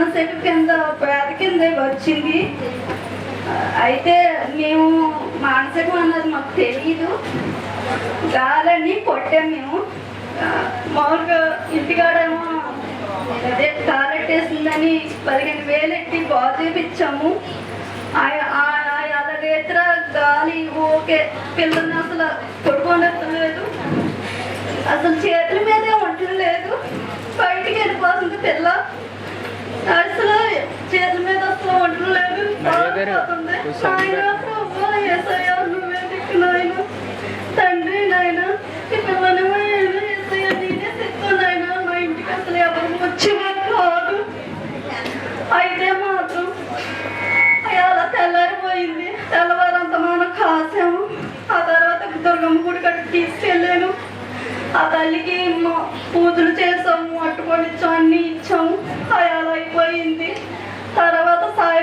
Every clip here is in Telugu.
మానసిక కింద పేద కింద వచ్చింది. అయితే మేము మానసికం అన్నది మాకు తెలియదు గాలని కొట్టాం మేము. మామూలుగా ఇంటికాడేమో అదే తారెట్టేసిందని పదిహేను వేలు ఎట్టి బాగు చేపించాము అలాగేతర గాలి ఓకే. పిల్లల్ని అసలు కొడుకోనెత్తలేదు అసలు చేతుల మీదే ఉండలేదు బయటికి వెళ్ళిపోతుంది పిల్ల అసలు చేతుల మీద అసలు ఉండలేదు నాయనా. తండ్రి నాయన నేనే శక్తి నాయన. మా ఇంటికి అసలు ఎవరు వచ్చేవారు కాదు. అయితే మాత్రం అలా తెల్లారిపోయింది. తెల్లవారంత మనం కాసాము. ఆ తర్వాత దుర్గమ్మ గుడి కట్టి తీసుకెళ్ళాను. ఆ తల్లికి పూజలు చేసాము అట్టుకొని ఇచ్చాము అన్ని ఇచ్చాము. అలా అయిపోయింది. తర్వాత గుడి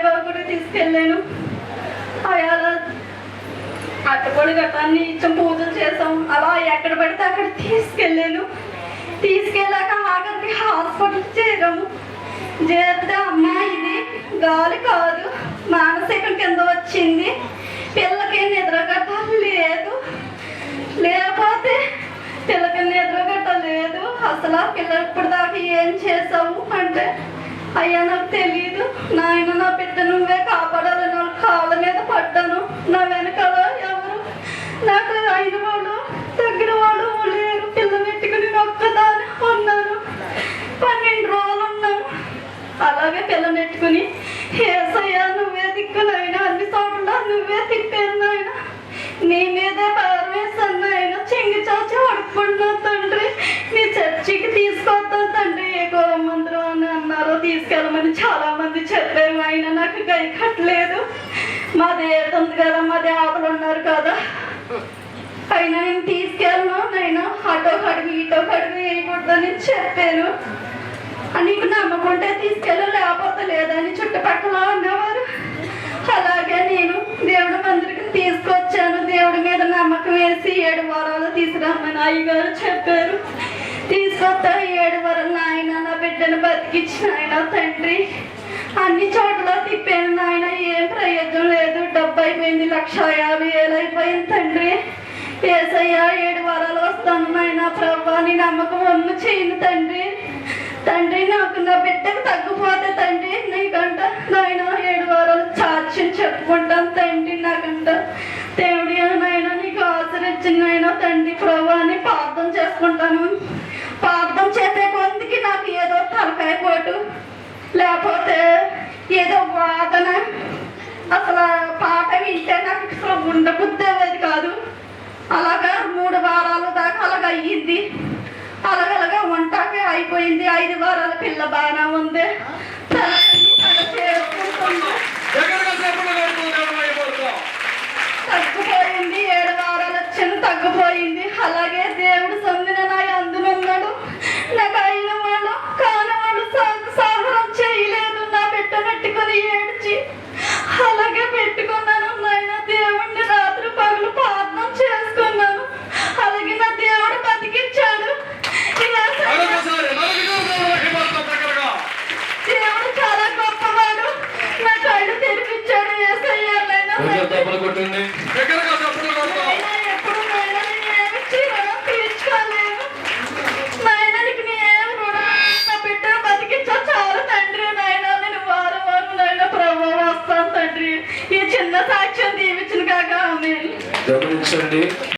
తీసుకెళ్ళాను. అయ్యా, అలా అట్టుకొని గట్రా ఇచ్చాం పూజలు చేసాం అలా ఎక్కడ పడితే అక్కడ తీసుకెళ్ళాను. తీసుకెళ్ళాక ఆఖరికి హాస్పిటల్ చేరాము. చేస్తే అమ్మా ఇది గాలి కాదు మానసికం కింద వచ్చింది. పిల్లకి నిద్రగట్ట లేదు. లేకపోతే పిల్లకి నిద్రగట్ట లేదు. అసలు ఆ ఇప్పుడు దాకా ఏం చేసావు అంటే అయ్యా నాకు తెలియదు నాయన నా బిడ్డ నువ్వే కాపాడాలని వాళ్ళ కాళ్ళ మీద పడ్డాను. నా వెనకాల ఎవరు? నాకు అయిన వాళ్ళు దగ్గర వాళ్ళు లేరు. పిల్ల పెట్టుకుని ఒక్కదాని ఉన్నాను. పన్నెండు రోజులు ఉన్నాను. అలాగే పిల్ల పెట్టుకుని ఏసయ్యా నువ్వే దిక్కునైనా అన్ని చోట్ల నువ్వే తిప్పాను నాయన. నీ మీదే పారవేశాను వేసాను నాయన. చెంగి చాచి పడుకున్నా ఆయన నాకు గై కట్టలేదు మా ఉంది కదా మా దేవతలు ఉన్నారు కదా. అయినా నేను తీసుకెళ్ళను నేను అటో కడుగు ఇటో కడుగు వేయకూడదని చెప్పాను. నీకు నమ్మకం ఉంటే తీసుకెళ్ళు లేకపోతే లేదని చుట్టుపక్కల ఉన్నవారు. అలాగే నేను దేవుడి మందిరికి తీసుకొచ్చాను. దేవుడి మీద నమ్మకం వేసి ఏడు వారాలు తీసుకురమ్మని అయ్యగారు చెప్పారు. తీసుకొస్తా ఏడు వారాలు నాయన నా బిడ్డను బతికిచ్చిన ఆయన తండ్రి. అన్ని చోట్ల తిప్పాను నాయన ఏం ప్రయోజనం లేదు. డెబ్బై అయిపోయింది లక్ష యాభై వేలు అయిపోయింది తండ్రి. ఏసయ్యా ఏడు వారాలు వస్తాను నాయన. ప్రభా నీ నమ్మకం ఒమ్ము చేయను తండ్రి. తండ్రి నాకు నా బిడ్డకు తగ్గిపోతే తండ్రి నీకంట నాయన ఏడు వారాలు సాక్ష్యం చెప్పుకుంటాను తండ్రి నాకంట దేవుడి నాయన నీకు ఆశ్రయించిన నాయన తండ్రి. ప్రభాని ప్రార్థన చేసుకుంటాను. ప్రార్థన చేసే కొందికి నాకు ఏదో తలకాయ పోటు. ఏదో వాదన. అసలు పాట వింటే నాకు అసలు ఉండబుద్ధేది కాదు. అలాగా మూడు వారాల దాకా అలాగ అయ్యింది. అలగలగా వంటకి అయిపోయింది. ఐదు వారాల పిల్ల బాగానే ఉంది తనకి తన చేసుకుంటుంది ఎక్కడికి చెప్పండి దేవుడు అయిపోతాం తగ్గిపోయింది ఏడు వారాలు వచ్చింది తగ్గిపోయింది అలాగే దేవుడు సొందిన నా అందునున్నాడు నాకు అయిన వాళ్ళు కాని వాళ్ళు సహ- సహనం చేయలేదు నా బిడ్డ పెట్టుకొని ఏడ్చి అలాగే పెట్టుకున్నాను నాయన దేవుడిని రాత్రి పగలు ప్రార్థన చేసుకున్నాను అలాగే నా దేవుడు బతికించాడు ఇలా మరొకసారి మరొక దేవుడు అయిపోతాం దగ్గరగా దేవుడు చాలా గొప్పవాడు నా కళ్ళు తెరిపించాడు ఏసయ్యాలైనా కొంచెం తప్పులు కొట్టింది దగ్గరగా తప్పులు కొడతాం నాయనా, ఎప్పుడు నాయనా నేను ఏమి చేయను, తీర్చుకోలేను. నాయనా, నీకు నేను రుణం నా బిడ్డను బతికించా చాలు తండ్రి నాయనా నేను వారం వారం నాయన ప్రభావ వస్తాను తండ్రి. ఈ చిన్న సాక్ష్యం దీవించిన కాక గమనించండి.